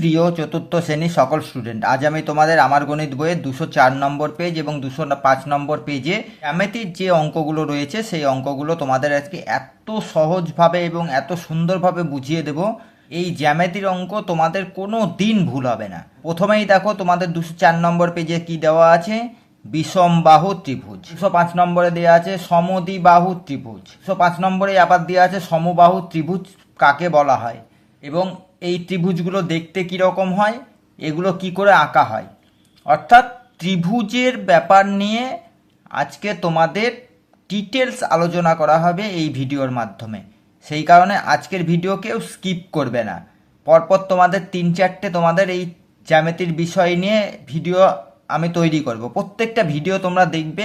প্রিয় চতুর্থ শ্রেণির সকল স্টুডেন্ট আজ আমি তোমাদের আমার গণিত বইয়ের দুশো চার নম্বর পেজ এবং দুশো পাঁচ নম্বর পেজে জ্যামিতির যে অঙ্কগুলো রয়েছে, সেই অঙ্কগুলো তোমাদের আজকে এত সহজভাবে এবং এত সুন্দরভাবে বুঝিয়ে দেব। এই জ্যামিতির অঙ্ক তোমাদের কোনো দিন ভুল হবে না। প্রথমেই দেখো তোমাদের দুশো চার নম্বর পেজে কি দেওয়া আছে? বিষম বাহু ত্রিভুজ। দুশো পাঁচ নম্বরে দেওয়া আছে সমদি বাহু ত্রিভুজ। দুশো পাঁচ নম্বরে আবার দেওয়া আছে সমবাহু ত্রিভুজ, কাকে বলা হয়? এবং এই ত্রিভুজগুলো দেখতে কীরকম হয়? এগুলো কি করে আঁকা হয়? অর্থাৎ ত্রিভুজের ব্যাপার নিয়ে আজকে তোমাদের ডিটেলস আলোচনা করা হবে এই ভিডিওর মাধ্যমে। সেই কারণে আজকের ভিডিও কেউ স্কিপ করবে না। পরপর তোমাদের তিন চারটে তোমাদের এই জ্যামিতির বিষয় নিয়ে ভিডিও আমি তৈরি করব। প্রত্যেকটা ভিডিও তোমরা দেখবে,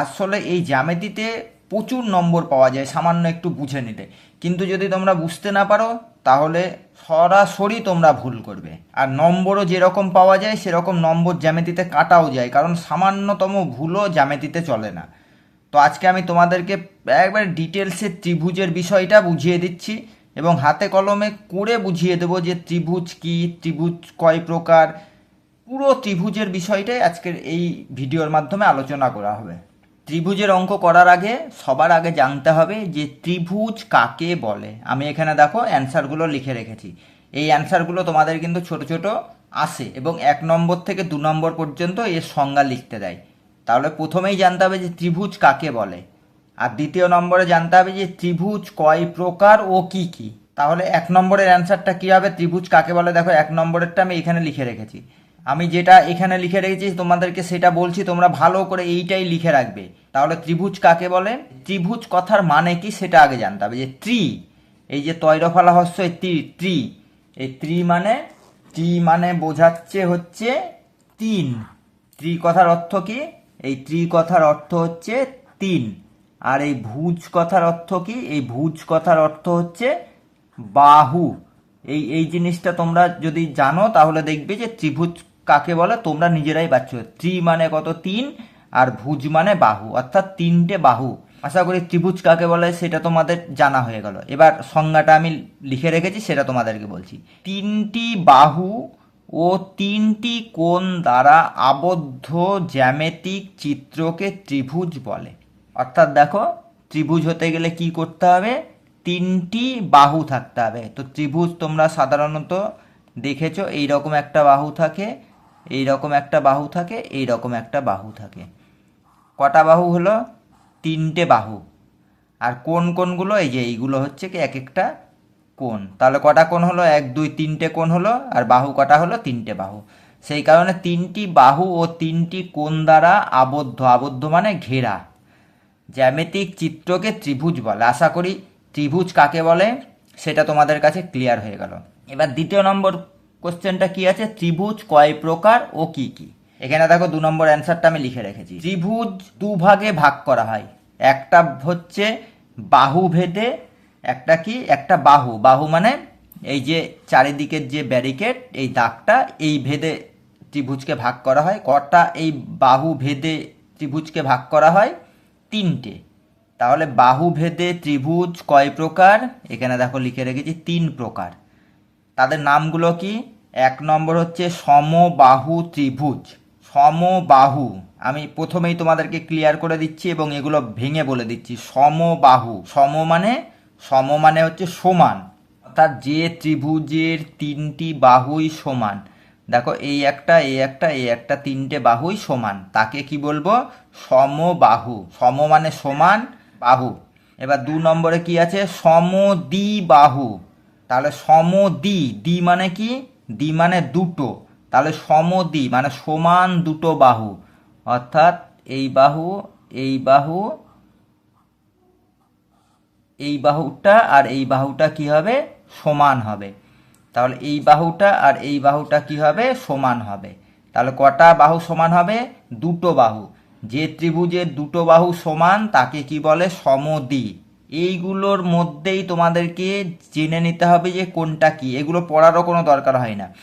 আসলে এই জ্যামিতিতে প্রচুর নম্বর পাওয়া যায়, সামান্য একটু বুঝে নিলে। কিন্তু যদি তোমরা বুঝতে না পারো তাহলে সরাসরি তোমরা ভুল করবে। আর নম্বরও যেরকম পাওয়া যায়, সেরকম নম্বর জ্যামিতিতে কাটাও যায়, কারণ সামান্যতম ভুলও জ্যামিতিতে চলে না। তো আজকে আমি তোমাদেরকে একবার ডিটেলসে ত্রিভুজের বিষয়টা বুঝিয়ে দিচ্ছি এবং হাতে কলমে করে বুঝিয়ে দেবো যে ত্রিভুজ কি, ত্রিভুজ কয় প্রকার। পুরো ত্রিভুজের বিষয়টাই আজকের এই ভিডিওর মাধ্যমে আলোচনা করা হবে। ত্রিভুজের অঙ্ক করার আগে সবার আগে জানতে হবে যে ত্রিভুজ কাকে বলে? আমি এখানে দেখো অ্যান্সারগুলো লিখে রেখেছি। এই অ্যান্সারগুলো তোমাদের কিন্তু ছোট ছোট আসে এবং এক নম্বর থেকে দু নম্বর পর্যন্ত এর সংজ্ঞা লিখতে দেয়। তাহলে প্রথমেই জানতে হবে যে ত্রিভুজ কাকে বলে। আর দ্বিতীয় নম্বরে জানতে হবে যে ত্রিভুজ কয় প্রকার ও কি কি। তাহলে এক নম্বরের অ্যান্সারটা কী হবে ত্রিভুজ কাকে বলে? দেখো এক নম্বরেরটা আমি এখানে লিখে রেখেছি। আমি যেটা এখানে লিখে রেখেছি, তোমাদেরকে সেটা বলছি, তোমরা ভালো করে এইটাই লিখে রাখবে। তাহলে ত্রিভুজ কাকে বলে? ত্রিভুজ কথার মানে কি সেটা আগে জানতে হবে। যে ত্রি, এই যে তৈরফলা হস্য এই ত্রি ত্রি। এই ত্রি মানে ত্রি মানে বোঝাচ্ছে হচ্ছে তিন। ত্রি কথার অর্থ কি? এই ত্রি কথার অর্থ হচ্ছে তিন। আর এই ভুজ কথার অর্থ কি? এই ভুজ কথার অর্থ হচ্ছে বাহু। এই এই জিনিসটা তোমরা যদি জানো, তাহলে দেখবে যে ত্রিভুজ কাকে বলে? তোমরা নিজেরাই পাচ্ছ ত্রি মানে কত? তিন। আর ভুজ মানে বাহু। অর্থাৎ তিনটে বাহু। আশা করি ত্রিভুজ কাকে বলে সেটা তোমাদের জানা হয়ে গেল। এবার সংজ্ঞাটা আমি লিখে রেখেছি, সেটা তোমাদেরকে বলছি। তিনটি বাহু ও তিনটি কোণ দ্বারা আবদ্ধ জ্যামিতিক চিত্রকে ত্রিভুজ বলে। অর্থাৎ দেখো, ত্রিভুজ হতে গেলে কি করতে হবে? তিনটি বাহু থাকতে হবে। তো ত্রিভুজ তোমরা সাধারণত দেখেছ এই রকম একটা বাহু থাকে। এই রকম একটা বাহু থাকে এই রকম একটা বাহু থাকে। কটা বাহু হলো? তিনটে বাহু। আর কোন কোনগুলো? এই যে এইগুলো হচ্ছে কি এক একটা কোণ। তাহলে কটা কোণ হলো? এক, দুই, তিনটে কোণ হলো, আর বাহু কটা হলো? তিনটে বাহু। সেই কারণে তিনটি বাহু ও তিনটি কোণ দ্বারা আবদ্ধ। আবদ্ধ মানে ঘেরা। জ্যামিতিক চিত্রকে ত্রিভুজ বলে। আশা করি ত্রিভুজ কাকে বলে? সেটা তোমাদের কাছে ক্লিয়ার হয়ে গেল। এবার দ্বিতীয় নম্বর কোশ্চেনটা কি আছে? ত্রিভুজ কয় প্রকার ও কি কি? এখানে দেখো দু নম্বর অ্যান্সারটা আমি লিখে রেখেছি। ত্রিভুজ দুভাগে ভাগ করা হয়। একটা হচ্ছে বাহু ভেদে একটা কি? একটা বাহু। বাহু মানে এই যে চারিদিকের যে ব্যারিকেড এই দাগটা, এই ভেদে ত্রিভুজকে ভাগ করা হয়। কটা এই বাহু ভেদে ত্রিভুজকে ভাগ করা হয়? তিনটে। তাহলে বাহু ভেদে ত্রিভুজ কয় প্রকার? এখানে দেখো লিখে রেখেছি, তিন প্রকার। তাদের নামগুলো কি? এক নম্বর হচ্ছে সমবাহু ত্রিভুজ। সমবাহু। আমি প্রথমেই তোমাদেরকে ক্লিয়ার করে দিচ্ছি এবং এগুলো ভেঙে বলে দিচ্ছি। সমবাহু। সম মানে? সম মানে হচ্ছে সমান। অর্থাৎ যে ত্রিভুজের তিনটি বাহুই সমান। দেখো, এই একটা এই একটা এই একটা তিনটে বাহুই সমান। তাকে কি বলব? সমবাহু। সম মানে সমান, বাহু। এবার দু নম্বরে কি আছে? সমদ্বিবাহু। তাহলে সমদ্বি দ্বি মানে কি? দ্বি মানে দুটো। তাহলে সমদ্বি মানে সমান দুটো বাহু। অর্থাৎ এই বাহু এই বাহু, এই বাহুটা আর এই বাহুটা কি হবে? সমান হবে। তাহলে এই বাহুটা আর এই বাহুটা কি হবে? সমান হবে। তাহলে কটা বাহু সমান হবে? দুটো বাহু। যে ত্রিভুজের দুটো বাহু সমান, তাকে কি বলে? সমদ্বি এইগুলোর মধ্যেই তোমাদেরকে জেনে নিতে হবে যে কোনটা কি। এগুলো পড়ারও কোনো দরকার হয় না।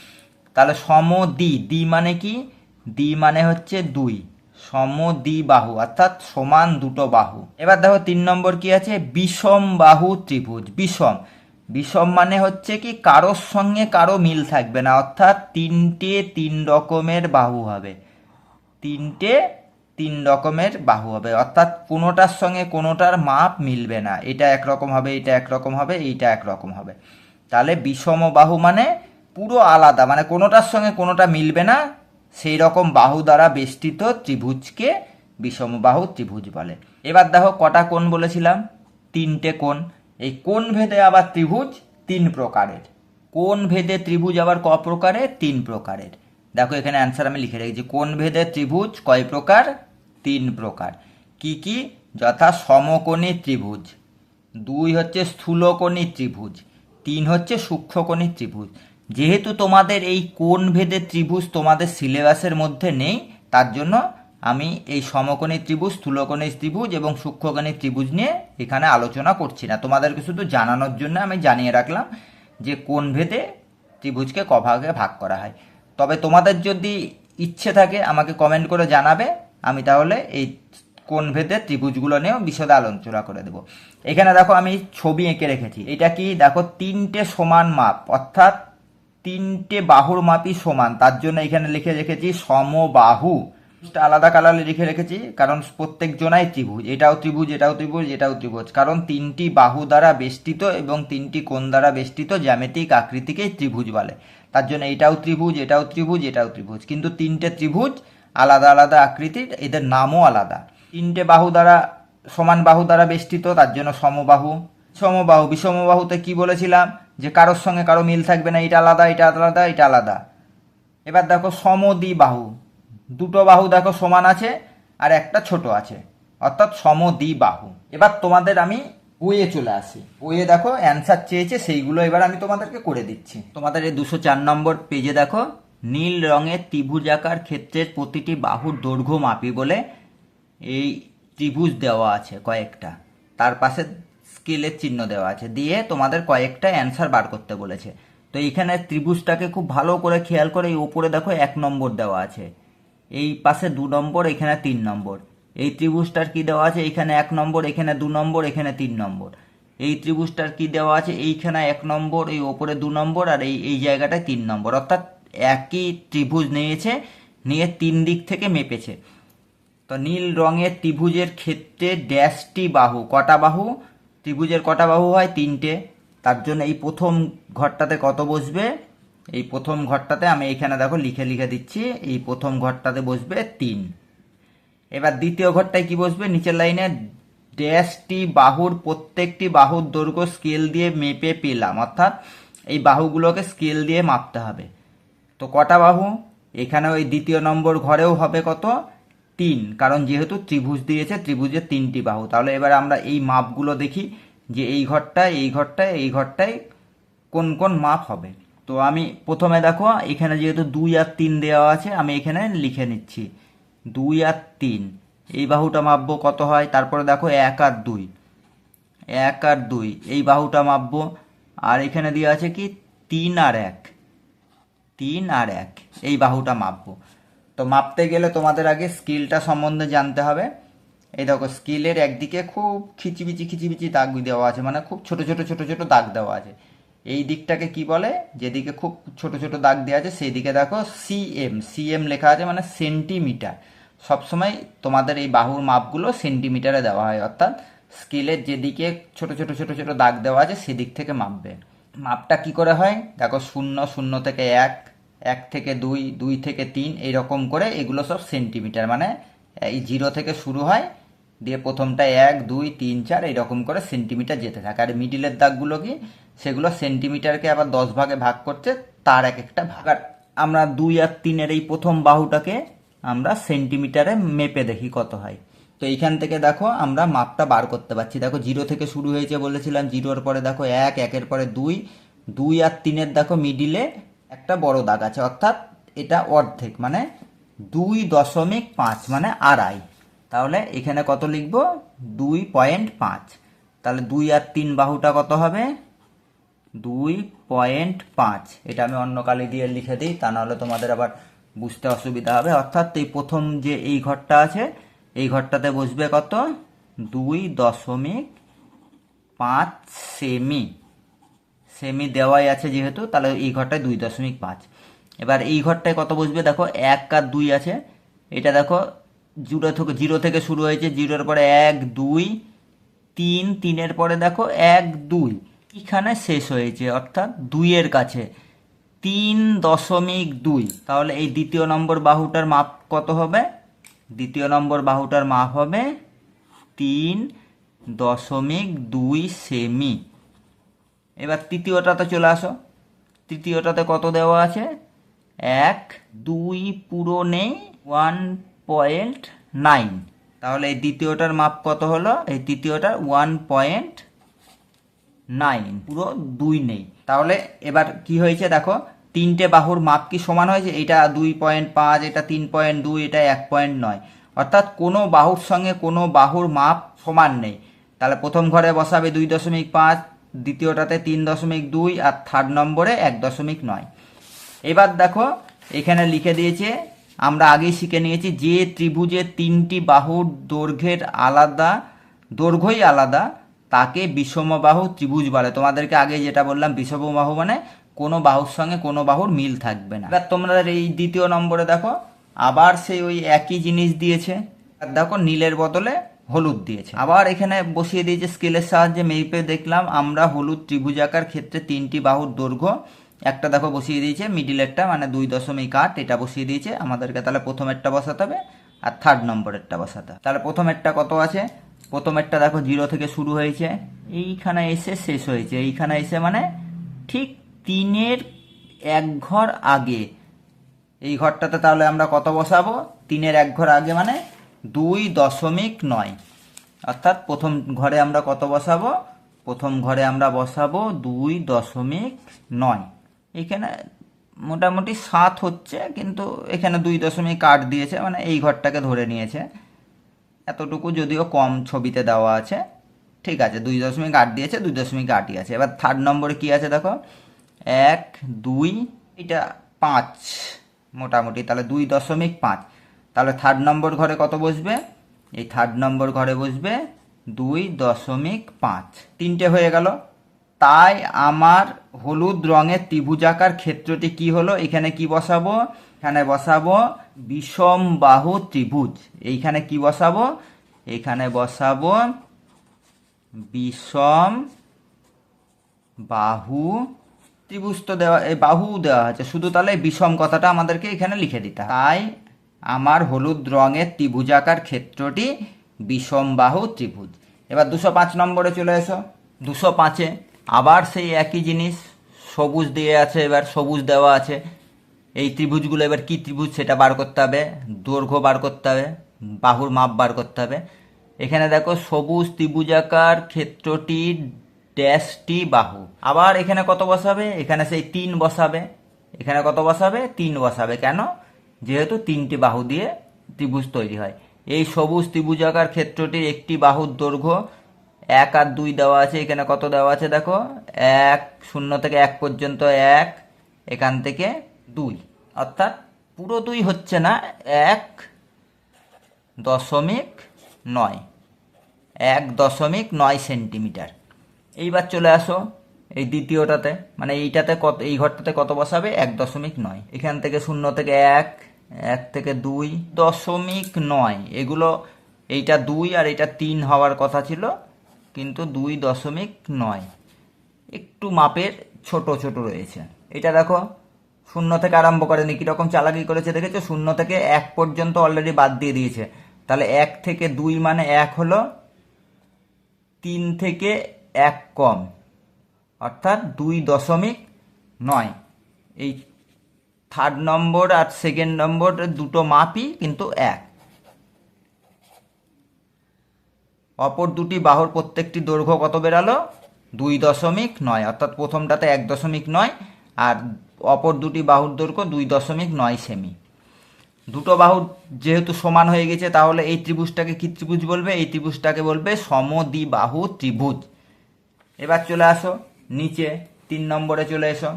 তাহলে সমদ্বি দ্বি মানে কি? দ্বি মানে হচ্ছে দুই। সমদ্বিবাহু অর্থাৎ সমান দুটো বাহু। এবার দেখো তিন নম্বর কি আছে? বিষম বাহু ত্রিভুজ, বিষম। বিষম মানে হচ্ছে কি, কারোর সঙ্গে কারও মিল থাকবে না, অর্থাৎ তিনটে তিন রকমের বাহু হবে। তিনটে তিন রকমের বাহু হবে। অর্থাৎ কোনোটার সঙ্গে কোনোটার মাপ মিলবে না। এটা একরকম হবে, এটা একরকম হবে, এইটা একরকম হবে। তাহলে বিষম বাহু মানে পুরো আলাদা মানে কোনোটার সঙ্গে কোনোটা মিলবে না, সেই রকম বাহু দ্বারা বেষ্টিত ত্রিভুজকে বিষম বাহু ত্রিভুজ বলে। এবার দেখো কটা কোণ বলেছিলাম, তিনটে কোণ। এই কোণ ভেদে আবার ত্রিভুজ তিন প্রকারের। কোণ ভেদে ত্রিভুজ আবার ক প্রকারের? তিন প্রকারের। দেখো, এখানে অ্যান্সার আমি লিখে রেখেছি। কোণ ভেদে ত্রিভুজ? কয় প্রকার? তিন প্রকার। কি কি? যথা সমকোণী ত্রিভুজ। দুই হচ্ছে স্থূলকোণী ত্রিভুজ। তিন হচ্ছে সূক্ষ্মকোণী ত্রিভুজ। যেহেতু তোমাদের এই কোণ ভেদে ত্রিভুজ তোমাদের সিলেবাসের মধ্যে নেই, তার জন্য আমি এই সমকোণী ত্রিভুজ, স্থূলকোণী ত্রিভুজ এবং সূক্ষ্মকোণী ত্রিভুজ নিয়ে এখানে আলোচনা করছি না। তোমাদেরকে শুধু জানানোর জন্য আমি জানিয়ে রাখলাম যে কোণ ভেদে ত্রিভুজকে ক ভাগে ভাগ করা হয়। তবে তোমাদের যদি ইচ্ছে থাকে, আমাকে কমেন্ট করে জানাবে, আমি তাহলে এই কোন ভেদে ত্রিভুজগুলো নিয়েও বিশদে আলোচনা করে দেবো। এখানে দেখো আমি ছবি এঁকে রেখেছি। এটা কি? দেখো, তিনটে সমান মাপ, অর্থাৎ তিনটে বাহুর মাপই সমান। তার জন্য এখানে লিখে রেখেছি সমবাহু। আলাদা কালারে লিখে রেখেছি, কারণ প্রত্যেক জনাই ত্রিভুজ। এটাও ত্রিভুজ এটাও ত্রিভুজ এটাও ত্রিভুজ। কারণ তিনটি বাহু দ্বারা বেষ্টিত এবং তিনটি কোণ দ্বারা বেষ্টিত জ্যামিতিক আকৃতিকেই ত্রিভুজ বলে। তার জন্য এটাও ত্রিভুজ এটাও ত্রিভুজ এটাও ত্রিভুজ। কিন্তু তিনটে ত্রিভুজ আলাদা আলাদা আকৃতির, এদের নামও আলাদা। তিনটে বাহু দ্বারা, সমান বাহু দ্বারা বেষ্টিত, তার জন্য সমবাহু। সমবাহু বিষমবাহুতে কি বলেছিলাম? যে কারোর সঙ্গে কারও মিল থাকবে না, এটা আলাদা এটা আলাদা এটা আলাদা। এবার দেখো সমদ্বি বাহু। দুটো বাহু দেখো সমান আছে, আর একটা ছোট আছে। অর্থাৎ সমদ্বি বাহু। এবার তোমাদের আমি বইয়ে চলে আসি। বইয়ে দেখো অ্যান্সার চেয়েছে, সেইগুলো এবার আমি তোমাদেরকে করে দিচ্ছি। তোমাদের এই দুশো চার নম্বর পেজে দেখো, নীল রঙের ত্রিভুজাকার ক্ষেত্রের প্রতিটি বাহুর দৈর্ঘ্য মাপি বলে এই ত্রিভুজ দেওয়া আছে কয়েকটা। তার পাশে স্কেলের চিহ্ন দেওয়া আছে, দিয়ে তোমাদের কয়েকটা অ্যান্সার বার করতে বলেছে। তো এইখানে ত্রিভুজটাকে খুব ভালো করে খেয়াল করে এই ওপরে দেখো এক নম্বর দেওয়া আছে। এই পাশে দু নম্বর, এখানে তিন নম্বর। এই ত্রিভুজটার কি দেওয়া আছে? এখানে এক নম্বর, এখানে দু নম্বর, এখানে তিন নম্বর। এই ত্রিভুজটার কি দেওয়া আছে? এইখানে এক নম্বর, এই ওপরে দু নম্বর, আর এই এই জায়গাটায় তিন নম্বর। অর্থাৎ একই ত্রিভুজ নিয়েছে, নিয়ে তিন দিক থেকে মেপেছে। তো নীল রঙের ত্রিভুজের ক্ষেত্রে ড্যাশটি বাহু, কটা বাহু? ত্রিভুজের কটা বাহু হয়? তিনটে। তার জন্য এই প্রথম ঘরটাতে কত বসবে? এই প্রথম ঘরটাতে আমি এখানে দেখো লিখে লিখে দিচ্ছি, এই প্রথম ঘরটাতে বসবে তিন। এবার দ্বিতীয় ঘরটায় কি বসবে? নিচের লাইনে ড্যাশটি বাহুর প্রত্যেকটি বাহুর দৈর্ঘ্য স্কেল দিয়ে মেপে পেলাম। অর্থাৎ এই বাহুগুলোকে স্কেল দিয়ে মাপতে হবে। তো কটা বাহু? এখানে ওই দ্বিতীয় নম্বর ঘরেও হবে কত? তিন। কারণ যেহেতু ত্রিভুজ দিয়েছে ত্রিভুজের তিনটি বাহু। তাহলে এবার আমরা এই মাপগুলো দেখি যে এই ঘরটায় এই ঘরটায় এই ঘরটায় কোন কোন মাপ হবে। তো আমি প্রথমে দেখো, এখানে যেহেতু দুই আর তিন দেওয়া আছে, আমি এখানে লিখে নিচ্ছি। দুই আর তিন। এই বাহুটা মাপবো কত হয়? তারপরে দেখো এক আর দুই। এক আর দুই। এই বাহুটা মাপবো। আর এখানে দেওয়া আছে কি? তিন আর এক। তিন আর এক। এই বাহুটা মাপবো। তো মাপতে গেলে তোমাদের আগে স্কিলটা সম্বন্ধে জানতে হবে। এই দেখো, স্কিলের একদিকে খুব খিচিবিচি খিচিবিচি দাগ দেওয়া আছে। মানে খুব ছোট ছোট ছোট ছোট দাগ দেওয়া আছে। এই দিকটাকে কি বলে? যেদিকে খুব ছোট ছোট দাগ দেওয়া আছে সেই দিকে দেখো সিএম সিএম লেখা আছে মানে সেন্টিমিটার সবসময় তোমাদের এই বাহুর মাপগুলো সেন্টিমিটারে দেওয়া হয়, অর্থাৎ স্কেলের যেদিকে ছোট ছোট ছোট ছোট দাগ দেওয়া আছে সেদিক থেকে মাপবে। মাপটা কি করে হয়? দেখো, শূন্য শূন্য থেকে এক এক থেকে দুই দুই থেকে তিন, এইরকম করে এগুলো সব সেন্টিমিটার। মানে এই জিরো থেকে শুরু হয়, দিয়ে প্রথমটা এক, দুই, তিন, চার, এইরকম করে সেন্টিমিটার যেতে থাকে। আর মিডিলের দাগগুলো কি? সেগুলো সেন্টিমিটারকে আবার দশ ভাগে ভাগ করছে, তার এক একটা ভাগ। আর আমরা দুই আর তিনের এই প্রথম বাহুটাকে আমরা সেন্টিমিটারে মেপে দেখি কত হয়। তো এইখান থেকে দেখো আমরা মাপটা বার করতে পারছি। দেখো জিরো থেকে শুরু হয়েছে বলেছিলাম জিরোর পরে দেখো এক, একের পরে দুই দুই আর তিনের দেখো মিডিলে একটা বড় দাগ আছে। অর্থাৎ এটা অর্ধেক মানে দুই দশমিক পাঁচ মানে আড়াই। তাহলে এখানে কত লিখব? দুই পয়েন্ট পাঁচ। তাহলে দুই আর তিন বাহুটা কত হবে? দুই পয়েন্ট পাঁচ। এটা আমি অন্য কালি দিয়ে লিখে দিই, তা নাহলে তোমাদের আবার বুঝতে অসুবিধা হবে। অর্থাৎ এই প্রথম যে এই ঘরটা আছে, এই ঘরটাতে বসবে কত? দুই দশমিক পাঁচ সেমি। সেমি দেওয়াই আছে যেহেতু, তাহলে এই ঘরটায় দুই দশমিক পাঁচ। এবার এই ঘরটায় কত বসবে? দেখো, এক আর দুই আছে। এটা দেখো, জিরো থেকে জিরো থেকে শুরু হয়েছে। জিরোর পরে এক, দুই, তিন, তিনের পরে দেখো, এক, দুই। এখানে শেষ হয়েছে, অর্থাৎ দুইয়ের কাছে। তিন দশমিক দুই। তাহলে এই দ্বিতীয় নম্বর বাহুটার মাপ কত হবে? দ্বিতীয় নম্বর বাহুটার মাপ হবে তিন দশমিক দুই সেমি। এবার তৃতীয়টাতে চলে আসো। তৃতীয়টাতে কত দেওয়া আছে? এক, দুই পুরো নেই, ওয়ান পয়েন্ট নাইন। তাহলে এই দ্বিতীয়টার মাপ কত হলো? এই তৃতীয়টার ওয়ান পয়েন্ট নাইন, পুরো দুই নেই। তাহলে এবার কি হয়েছে দেখো? তিনটে বাহুর মাপ কি সমান হয়েছে এটা দুই পয়েন্ট পাঁচ, এটা তিন পয়েন্ট দুই, এটা এক পয়েন্ট নয়? অর্থাৎ কোনো বাহুর সঙ্গে কোনো বাহুর মাপ সমান নেই। তাহলে প্রথম ঘরে বসাবে দুই দশমিক পাঁচ, দ্বিতীয়টাতে তিন দশমিক দুই, আর থার্ড নম্বরে এক দশমিক নয়। এবার দেখো, এখানে লিখে দিয়েছে, আমরা আগেই শিখে নিয়েছি, যে ত্রিভুজের তিনটি বাহুর দৈর্ঘ্যের আলাদা, দৈর্ঘ্যই আলাদা, তাকে বিষমবাহু ত্রিভুজ বলে। তোমাদেরকে আগে যেটা বললাম, বিষমবাহু মানে কোনো বাহুর সঙ্গে কোনো বাহুর মিল থাকবে না। এবার তোমরা এই দ্বিতীয় নম্বরে দেখো, আবার সেই ওই একই জিনিস দিয়েছে। আর দেখো নীলের বদলে হলুদ দিয়েছে। আবার এখানে বসিয়ে দিয়েছে স্কেলের সাহায্যে মেপে দেখলাম, আমরা হলুদ ত্রিভুজাকার ক্ষেত্রে তিনটি বাহুর দৈর্ঘ্য, একটা দেখো বসিয়ে দিয়েছে মিডিলেরটা মানে দুই দশমিক আট, এটা বসিয়ে দিয়েছে, আমাদেরকে তাহলে প্রথমেরটা বসাতে হবে, আর থার্ড নম্বরেরটা বসাতে হবে। তাহলে প্রথমেরটা কত আছে? প্রথমেরটা দেখো জিরো থেকে শুরু হয়েছে, এইখানে এসে শেষ হয়েছে, এইখানে এসে মানে ঠিক তিনের এক ঘর আগে। এই ঘরটাতে তাহলে আমরা কত বসাবো? তিনের এক ঘর আগে মানে দুই দশমিক নয়। অর্থাৎ প্রথম ঘরে আমরা কত বসাবো? প্রথম ঘরে আমরা বসাবো দুই দশমিক নয়। এখানে মোটামুটি সাত হচ্ছে, কিন্তু এখানে দুই দশমিক আট দিয়েছে মানে এই ঘরটাকে ধরে নিয়েছে। এতটুকু যদিও কম ছবিতে দেওয়া আছে। ঠিক আছে, দুই দশমিক আট দিয়েছে, দুই দশমিক আটই আছে। এবার থার্ড নম্বরে কি আছে দেখো? এক, দুই, এটা পাঁচ মোটামুটি, তাহলে দুই দশমিক পাঁচ। তাহলে থার্ড নম্বর ঘরে কত বসবে? এই থার্ড নম্বর ঘরে বসবে দুই দশমিক পাঁচ। তিনটে হয়ে গেল। তাই আমার হলুদ রঙের ত্রিভুজাকার ক্ষেত্রটি কি হলো? এখানে কি বসাবো? এখানে বসাবো বিষম বাহু ত্রিভুজ। এইখানে কি বসাবো? এখানে বসাবো বিষম বাহু ত্রিভুজ তো দেওয়া, এই বাহু দেওয়া আছে। শুধু তাহলে বিষম কথাটা আমাদেরকে এখানে লিখে দিতে তাই আমার হলুদ রঙের ত্রিভুজাকার ক্ষেত্রটি বিষম বাহু ত্রিভুজ। এবার দুশো পাঁচ নম্বরে চলে এসো। দুশো পাঁচে আবার সেই একই জিনিস, সবুজ দিয়ে আছে, এবার সবুজ দেওয়া আছে। এই ত্রিভুজগুলো এবার কি ত্রিভুজ সেটা বার করতে হবে? দৈর্ঘ্য বার করতে হবে, বাহুর মাপ বার করতে হবে। এখানে দেখো সবুজ ত্রিভুজাকার ক্ষেত্রটির ড্যাশটি বাহু। আবার এখানে কত বসাবে? এখানে সেই তিন বসাবে। এখানে কত বসাবে? তিন বসাবে। কেন? যেহেতু তিনটি বাহু দিয়ে ত্রিভুজ তৈরি হয়। এই সবুজ ত্রিভুজাকার ক্ষেত্রটির একটি বাহুর দৈর্ঘ্য এক আর দুই দেওয়া আছে। এখানে কত দেওয়া আছে দেখো? এক, শূন্য থেকে এক পর্যন্ত এক, এখান থেকে দুই। অর্থাৎ পুরো দুই হচ্ছে না, এক দশমিক নয়। এক দশমিক নয় সেন্টিমিটার। এইবার চলে আসো এই দ্বিতীয়টাতে। মানে এইটাতে কত, এই ঘরটাতে কত বসাবে? এক দশমিক নয়। এখান থেকে শূন্য থেকে এক এক থেকে দুই দশমিক নয়। এগুলো, এইটা দুই আর এটা তিন হওয়ার কথা ছিল, কিন্তু দুই দশমিক নয়। একটু মাপের ছোট ছোট রয়েছে। এটা দেখো, শূন্য থেকে আরম্ভ করেনি। কীরকম চালাকি করেছে দেখেছ? শূন্য থেকে এক পর্যন্ত অলরেডি বাদ দিয়ে দিয়েছে। তাহলে এক থেকে দুই মানে এক হলো তিন থেকে এক কম, অর্থাৎ দুই দশমিক নয়। এই থার্ড নম্বর আর সেকেন্ড নম্বর দুটো মাপই কিন্তু এক। অপর দুটি বাহুর প্রত্যেকটি দৈর্ঘ্য কত বেরালো? দুই দশমিক নয়, অর্থাৎ প্রথমটাতে এক দশমিক নয় আর অপর দুটি বাহুর দৈর্ঘ্য দুই দশমিক নয় সেমি। দুটো বাহু যেহেতু সমান হয়ে গেছে, তাহলে এই ত্রিভুজটাকে কি ত্রিভুজ বলবে? এই ত্রিভুজটাকে বলবে সমদ্বিবাহু ত্রিভুজ। এবার চলে আসো নিচে, তিন নম্বরে চলে এসো।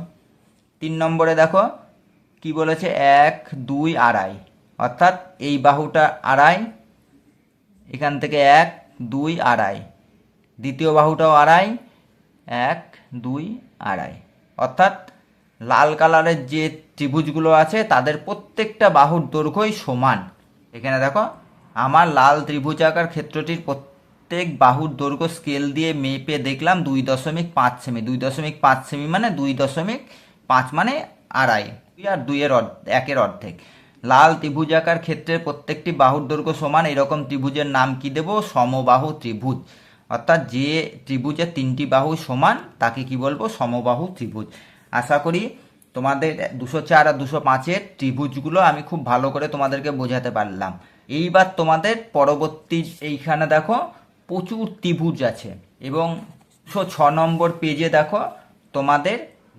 তিন নম্বরে দেখো কি বলেছে? এক, দুই, আড়াই। অর্থাৎ এই বাহুটা আড়াই, এখান থেকে এক, দুই, আড়াই। দ্বিতীয় বাহুটাও আড়াই, এক, দুই, আড়াই। অর্থাৎ লাল কালারের যে ত্রিভুজগুলো আছে, তাদের প্রত্যেকটা বাহুর দৈর্ঘ্যই সমান। এখানে দেখো, আমার লাল ত্রিভুজ ত্রিভুজাকার ক্ষেত্রটির প্রত্যেক বাহুর দৈর্ঘ্য স্কেল দিয়ে মেপে দেখলাম দুই দশমিক পাঁচ সেমি। দুই দশমিক পাঁচ সেমি মানে দুই দশমিক পাঁচ মানে আড়াই। দুই আর দুইয়ের একের অর্ধেক। লাল ত্রিভুজাকার ক্ষেত্রে প্রত্যেকটি বাহুর দৈর্ঘ্য সমান, এরকম ত্রিভুজের নাম কি দেব? সমবাহু ত্রিভুজ। অর্থাৎ যে ত্রিভুজের তিনটি বাহু সমান, তাকে কি বলব? সমবাহু ত্রিভুজ। আশা করি তোমাদের দুশো চার আর দুশো পাঁচের ত্রিভুজগুলো আমি খুব ভালো করে তোমাদেরকে বোঝাতে পারলাম। এইবার তোমাদের পরবর্তী এইখানে দেখো প্রচুর ত্রিভুজ আছে। এবং দুশো ছ নম্বর পেজে দেখো, তোমাদের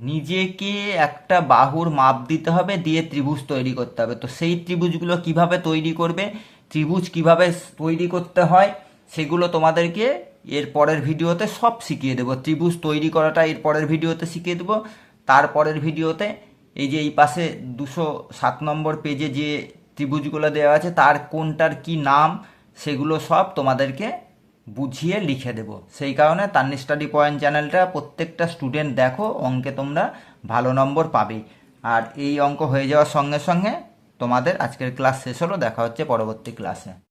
নিজেকে একটা বাহুর মাপ দিতে হবে, দিয়ে ত্রিভুজ তৈরি করতে হবে। তো সেই ত্রিভুজগুলো কীভাবে তৈরি করবে, ত্রিভুজ কীভাবে তৈরি করতে হয়, সেগুলো তোমাদেরকে এর পরের ভিডিওতে সব শিখিয়ে দেবো। ত্রিভুজ তৈরি করাটা এর পরের ভিডিওতে শিখিয়ে দেবো। তারপরের ভিডিওতে এই যে এই পাশে দুশো সাত নম্বর পেজে যে ত্রিভুজগুলো দেওয়া আছে, তার কোনটার কি নাম, সেগুলো সব তোমাদেরকে বুঝিয়ে লিখে দেব। সেই কারণে তান্নি স্টাডি পয়েন্ট চ্যানেলটা প্রত্যেকটা স্টুডেন্ট দেখো, অঙ্কে তোমরা ভালো নম্বর পাবে। আর এই অঙ্ক হয়ে যাওয়ার সঙ্গে সঙ্গে তোমাদের আজকের ক্লাস শেষ হলো, দেখা হচ্ছে পরবর্তী ক্লাসে